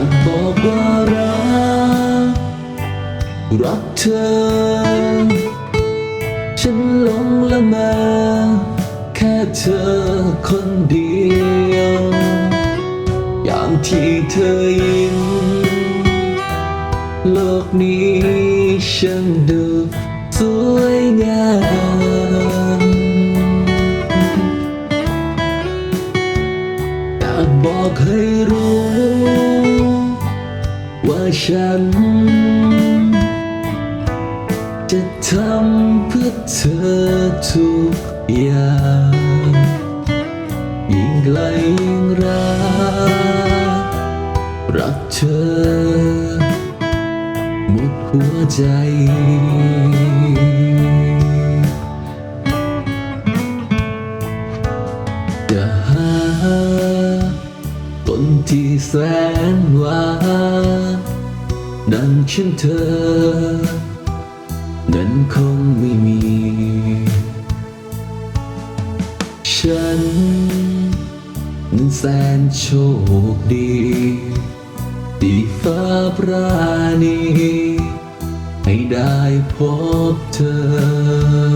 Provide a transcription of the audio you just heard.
ากบอกว่ารัก รักเธอ ฉันหลงละเมา แค่เธอคนเดียวอย่างที่เธอยิ้มโลกนี้ช่างดูสวยงามอยากบอกให้รู้ ฉัน จะทำเพื่อเธอทุกอย่างยิ่งไกลยิ่งรัก รักเธอ หมดหัวใจจะหาคนที่แสนหวาน ดังเช่นเธอ นั้นคงไม่มี ฉัน นั้นแสนโชคดีดีฟ้าปราณี ให้ได้พบเธอ